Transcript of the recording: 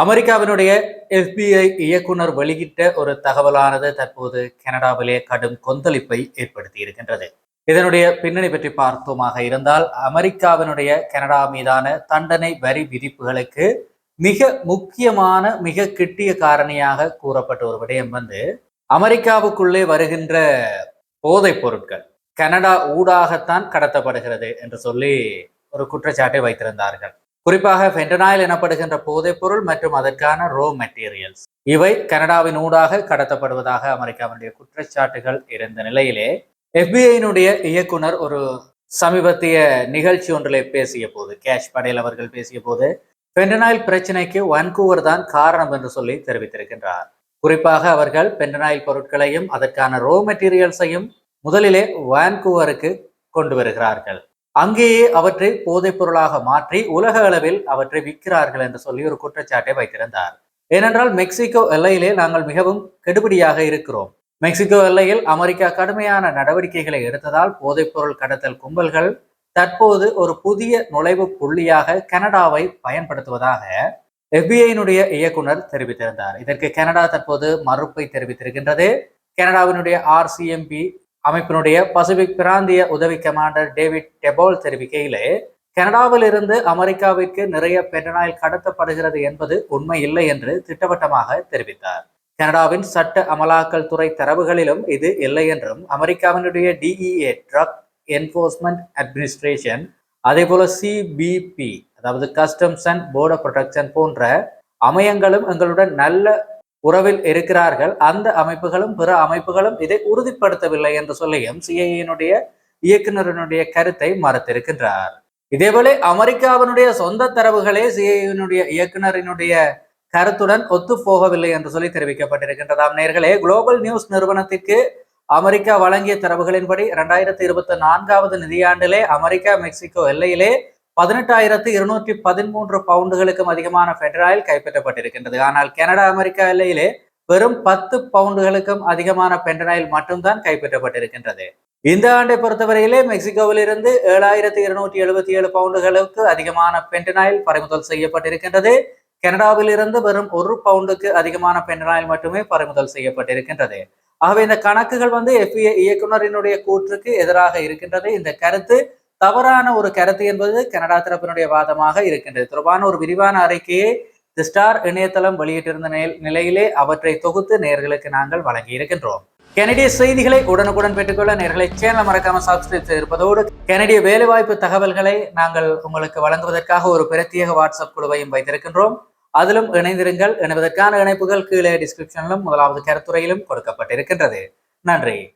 அமெரிக்காவினுடைய எஃபிஐ இயக்குனர் வெளியிட்ட ஒரு தகவலானது தற்போது கனடாவிலே கடும் கொந்தளிப்பை ஏற்படுத்தி இருக்கின்றது. இதனுடைய பின்னணி பற்றி பார்த்தோமாக இருந்தால் அமெரிக்காவினுடைய கனடா மீதான தண்டனை வரி விதிப்புகளுக்கு மிக முக்கியமான மிக கிட்டிய காரணியாக கூறப்பட்ட ஒரு விடயம் வந்து அமெரிக்காவுக்குள்ளே வருகின்ற போதைப் பொருட்கள். கனடா ஊடாகத்தான் கடத்தப்படுகிறது என்று சொல்லி ஒரு குற்றச்சாட்டை வைத்திருந்தார்கள். குறிப்பாக ஃபென்டனாயில் எனப்படுகின்ற போதைப் பொருள் மற்றும் அதற்கான ரோ மெட்டீரியல்ஸ் இவை கனடாவின் ஊடாக கடத்தப்படுவதாக அமெரிக்காவினுடைய குற்றச்சாட்டுகள் இருந்த நிலையிலே எஃபிஐனுடைய இயக்குனர் ஒரு சமீபத்திய நிகழ்ச்சி ஒன்றிலே பேசிய போது கேஷ் படேல் அவர்கள் பேசிய போது பெண்டனாயில் பிரச்சனைக்கு வான்கூவர் தான் காரணம் என்று சொல்லி தெரிவித்திருக்கின்றார். குறிப்பாக அவர்கள் பெண்டனாயில் பொருட்களையும் அதற்கான ரோ மெட்டீரியல்ஸையும் முதலிலே வான்கூவருக்கு கொண்டு வருகிறார்கள். அங்கேயே அவற்றை போதைப் பொருளாக மாற்றி உலக அளவில் அவற்றை விற்கிறார்கள் என்று சொல்லி ஒரு குற்றச்சாட்டை வைத்திருந்தார். ஏனென்றால் மெக்சிகோ எல்லையிலே நாங்கள் மிகவும் கெடுபடியாக இருக்கிறோம். மெக்சிகோ எல்லையில் அமெரிக்கா கடுமையான நடவடிக்கைகளை எடுத்ததால் போதைப்பொருள் கடத்தல் கும்பல்கள் தற்போது ஒரு புதிய நுழைவு புள்ளியாக கனடாவை பயன்படுத்துவதாக எஃபிஐனுடைய இயக்குனர் தெரிவித்திருந்தார். இதற்கு கனடா தற்போது மறுப்பை தெரிவித்திருக்கின்றது. கனடாவினுடைய ஆர்சிஎம்பி அமைப்பினுடைய பசிபிக் பிராந்திய உதவி கமாண்டர் டேவிட் டெபோல் தெரிவிக்கையிலே கனடாவில் இருந்து அமெரிக்காவிற்கு நிறைய பெட்டனாயில் கடத்தப்படுகிறது என்பது உண்மை இல்லை என்று திட்டவட்டமாக தெரிவித்தார். கனடாவின் சட்ட அமலாக்கல் துறை தரவுகளிலும் இது இல்லை என்றும் அமெரிக்காவினுடைய டிஇஏ ட்ரக் என்போர்ஸ்மெண்ட் அட்மினிஸ்ட்ரேஷன் அதே போல சிபிபி அதாவது கஸ்டம்ஸ் அண்ட் போர்டர் ப்ரொடெக்ஷன் போன்ற அமையங்களும் எங்களுடன் நல்ல உறவில் இருக்கிறார்கள். அந்த அமைப்புகளும் பிற அமைப்புகளும் இதை உறுதிப்படுத்தவில்லை என்று சொல்லியும் சிஐஏனுடைய இயக்குநரனுடைய கருத்தை மறுத்திருக்கின்றார். இதேபோல அமெரிக்காவினுடைய சொந்த தரவுகளே சிஐஏனுடைய இயக்குனரினுடைய கருத்துடன் ஒத்து போகவில்லை என்று சொல்லி தெரிவிக்கப்பட்டிருக்கின்றதாம். நேர்களே குளோபல் நியூஸ் நிறுவனத்திற்கு அமெரிக்கா வழங்கிய தரவுகளின்படி இரண்டாயிரத்தி இருபத்தி நான்காவது நிதியாண்டிலே அமெரிக்கா மெக்சிகோ எல்லையிலே பதினெட்டாயிரத்து இருநூற்றி பதிமூன்று பவுண்டுகளுக்கும் அதிகமான பெட்ராயில் கைப்பற்றப்பட்டிருக்கின்றது. ஆனால் கனடா அமெரிக்கா எல்லையிலே வெறும் பத்து பவுண்டுகளுக்கும் அதிகமான பென்டனாயில் மட்டும்தான் கைப்பற்றப்பட்டிருக்கின்றது. இந்த ஆண்டை பொறுத்தவரையிலே மெக்சிகோவிலிருந்து ஏழாயிரத்தி இருநூற்றி எழுபத்தி ஏழு பவுண்டுகளுக்கு அதிகமான பென்டனாயில் பறிமுதல் செய்யப்பட்டிருக்கின்றது. கனடாவிலிருந்து வெறும் ஒரு பவுண்டுக்கு அதிகமான பென்டனாயில் மட்டுமே பறிமுதல் செய்யப்பட்டிருக்கின்றது. ஆகவே இந்த கணக்குகள் வந்து எஃபிஏ இயக்குனரினுடைய கூற்றுக்கு எதிராக இருக்கின்றது. இந்த கருத்து தவறான ஒரு கருத்து என்பது கனடா தரப்பினுடைய வாதமாக இருக்கின்றது. தொடர்பான ஒரு விரிவான அறிக்கையை தி ஸ்டார் இணையதளம் வெளியிட்டிருந்த நிலையிலே அவற்றை தொகுத்து நேர்களுக்கு நாங்கள் வழங்கி இருக்கின்றோம். கனடிய செய்திகளை உடனுக்குடன் பெற்றுக்கொள்ள நேர்களை சேனல் மறக்காம சப்ஸ்கிரைப் செய்திருப்பதோடு கனடிய வேலைவாய்ப்பு தகவல்களை நாங்கள் உங்களுக்கு வழங்குவதற்காக ஒரு பிரத்யேக வாட்ஸ்அப் குழுவையும் வைத்திருக்கின்றோம். அதிலும் இணைந்திருங்கள். இணைவதற்கான இணைப்புகள் கீழே டிஸ்கிரிப்ஷனிலும் முதலாவது கருத்துறையிலும் கொடுக்கப்பட்டிருக்கின்றது. நன்றி.